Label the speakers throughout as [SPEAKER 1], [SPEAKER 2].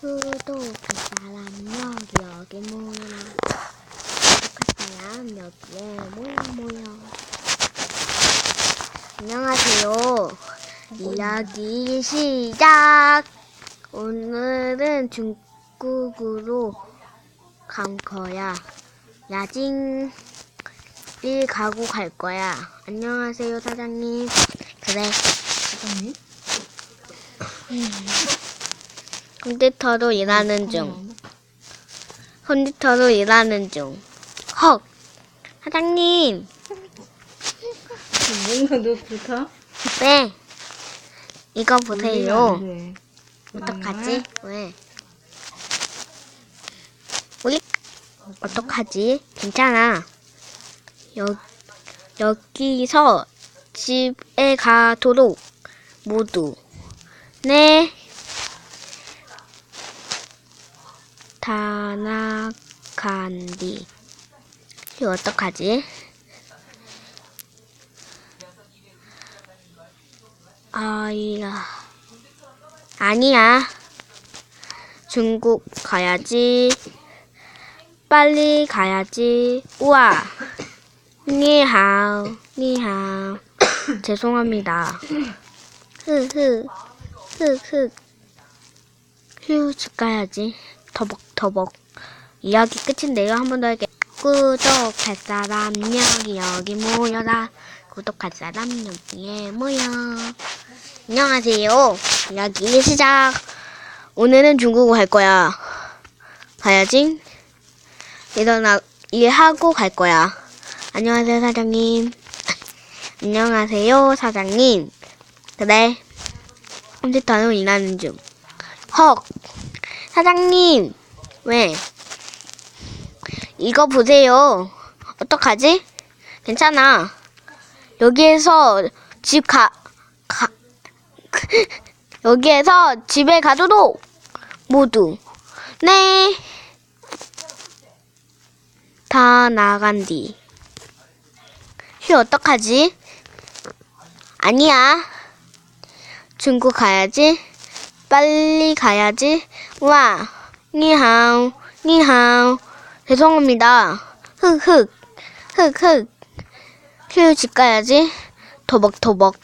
[SPEAKER 1] 구독할 사람 여기 여기 모여라 구독할 사람 여기에 모여 모여 안녕하세요. 이야기 시작. 오늘은 중국으로 간 거야. 야징 일 가고 갈 거야. 안녕하세요 사장님. 그래
[SPEAKER 2] 사장님?
[SPEAKER 1] 컴퓨터로 일하는 중 컴퓨터로 일하는 중. 헉! 사장님,
[SPEAKER 2] 뭔가 너 좋다?
[SPEAKER 1] 네. 이거 보세요.
[SPEAKER 2] 네.
[SPEAKER 1] 어떡하지? 왜? 우리 어떡하지? 괜찮아. 여, 여기서 집에 가도록 모두. 네. 다 나간 뒤. 이거 어떡하지? 아이야. 아니야. 중국 가야지. 빨리 가야지. 우와. 니하오, 니하오. 죄송합니다. 흐흐, 흐흐. 휴, 집 가야지. 더벅더벅. 이야기 끝인데요. 한 번 더 할게. 구독할 사람 여기 여기 모여라. 구독할 사람 여기에 모여. 안녕하세요. 이야기 시작. 오늘은 중국어 갈 거야. 가야지. 일어나 일하고 갈 거야. 안녕하세요 사장님. 안녕하세요 사장님. 그래. 컴퓨터로 일하는 중. 헉. 사장님. 왜? 이거 보세요. 어떡하지? 괜찮아. 여기에서 집 가, 가, 여기에서 집에 가도록 모두. 네. 다 나간 뒤. 휴, 어떡하지? 아니야. 중국 가야지. 빨리 가야지. 와, 니하오, 니하오. 죄송합니다. 흑흑, 흑흑. 휴, 집 가야지. 도벅도벅.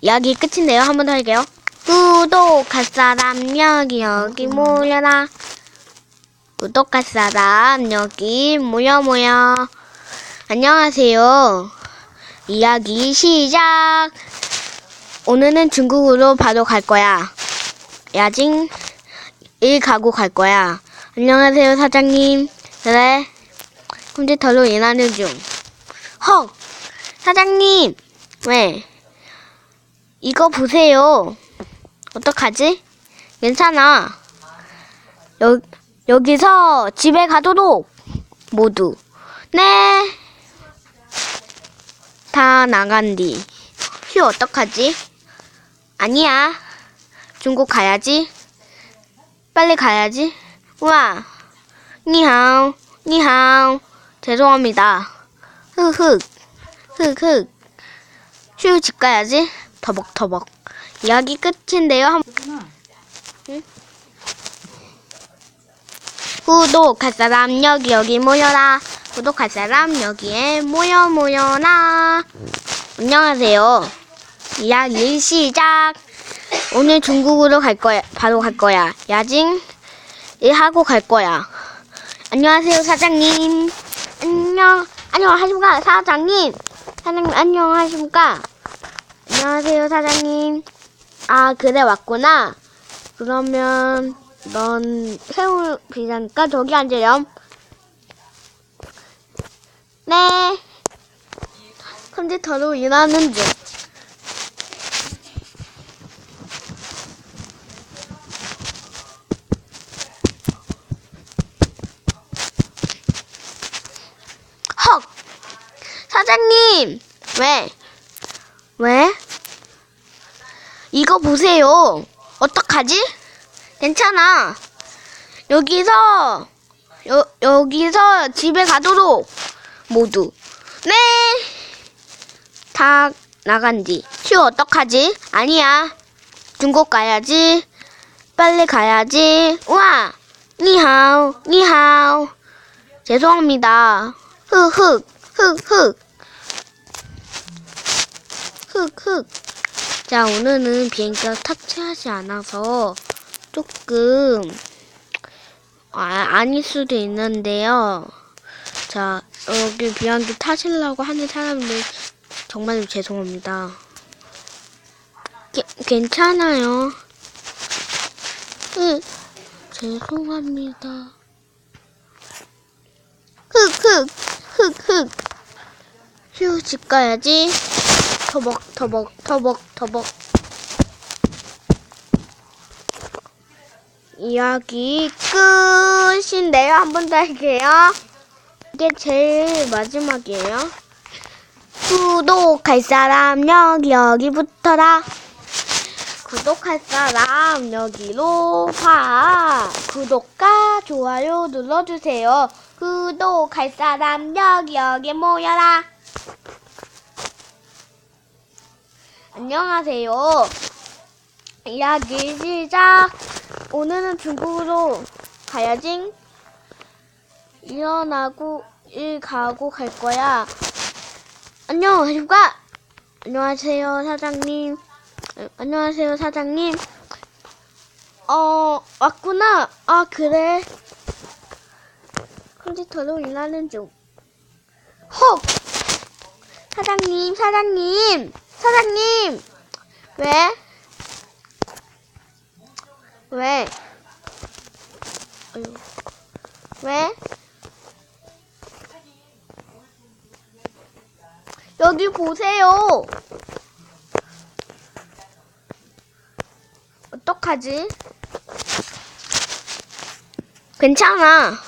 [SPEAKER 1] 이야기 끝인데요. 한 번 더 할게요. 구독할 사람 여기 여기 모여라. 구독할 사람 여기 모여 모여. 안녕하세요. 이야기 시작. 오늘은 중국으로 바로 갈 거야. 야징 일 가고 갈 거야. 안녕하세요 사장님. 그래. 컴퓨터로 일하는 중. 헉! 사장님! 왜? 이거 보세요. 어떡하지? 괜찮아. 여, 여기서 집에 가도록 모두. 네. 다 나간 뒤. 휴, 어떡하지? 아니야. 중국 가야지. 빨리 가야지. 우와. 니하오, 니하오. 죄송합니다. 흑흑, 흑흑. 휴, 집 가야지. 터벅터벅. 이야기 끝인데요. 한...
[SPEAKER 2] 하나.
[SPEAKER 1] 구독할 사람 여기 여기 모여라. 구독할 사람 여기에 모여 모여라. 안녕하세요. 이야기 시작. 오늘 중국으로 갈 거야. 바로 갈 거야. 야징 일하고 갈 거야. 안녕하세요 사장님. 안녕. 안녕하십니까 사장님. 사장님 안녕하십니까. 안녕하세요 사장님. 아 그래 왔구나. 그러면 넌 새우 비자니까 저기 앉으렴. 네. 컴퓨터로 일하는 중. 헉! 사장님! 왜? 왜? 이거 보세요. 어떡하지? 괜찮아. 여기서, 여, 여기서 집에 가도록 모두. 네! 다 나간 뒤. 휴, 어떡하지? 아니야. 중국 가야지. 빨리 가야지. 우와! 니하오, 니하오. 죄송합니다. 흑흑, 흑흑. 흑흑. 자, 오늘은 비행기가 탑재하지 않아서 조금, 아, 아닐 수도 있는데요. 자, 여기 비행기 타시려고 하는 사람들 정말 죄송합니다. 게, 괜찮아요. 응, 죄송합니다. 흑흑, 흑흑. 휴, 집 가야지. 터벅, 터벅, 터벅, 터벅. 이야기 끝인데요. 한 번 더 할게요. 이게 제일 마지막이에요. 구독할 사람 여기 여기부터다. 구독할 사람 여기로 와. 구독과 좋아요 눌러주세요. 구독할 사람 여기 여기 모여라. 안녕하세요. 이야기 시작. 오늘은 중국으로 가야지. 일어나고 일 가고 갈 거야. 안녕하십니까? 안녕하세요, 사장님. 어, 안녕하세요, 사장님. 어, 왔구나. 아, 그래. 컴퓨터로 일하는 중. 헉! 사장님, 사장님, 사장님! 왜? 왜? 왜? 여기 보세요. 어떡하지? 괜찮아.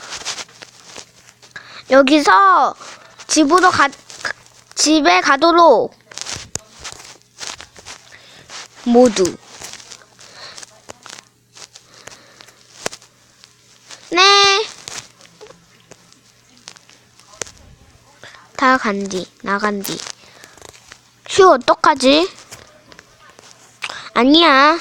[SPEAKER 1] 여기서 집으로 가, 집에 가도록. 모두. 네. 다 간디, 나간디. 휴, 어떡하지? 아니야.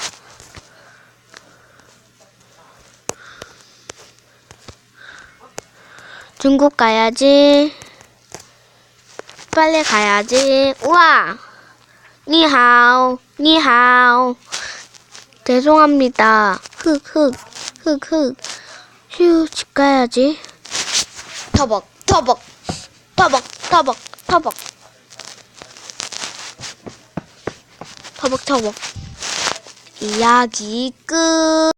[SPEAKER 1] 중국 가야지. 빨리 가야지. 우와! 니하오, 니하오. 죄송합니다. 흑 흑, 흑 흑. 휴, 집 가야지. 터벅, 터벅, 터벅, 터벅, 터벅. 터벅, 터벅. 이야기 끝.